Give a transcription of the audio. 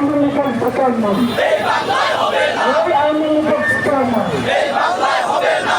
আওয়ামী লীগের ভোটার নন আমি আওয়ামী লীগের ভোটার নন এই বাংলায় হবে না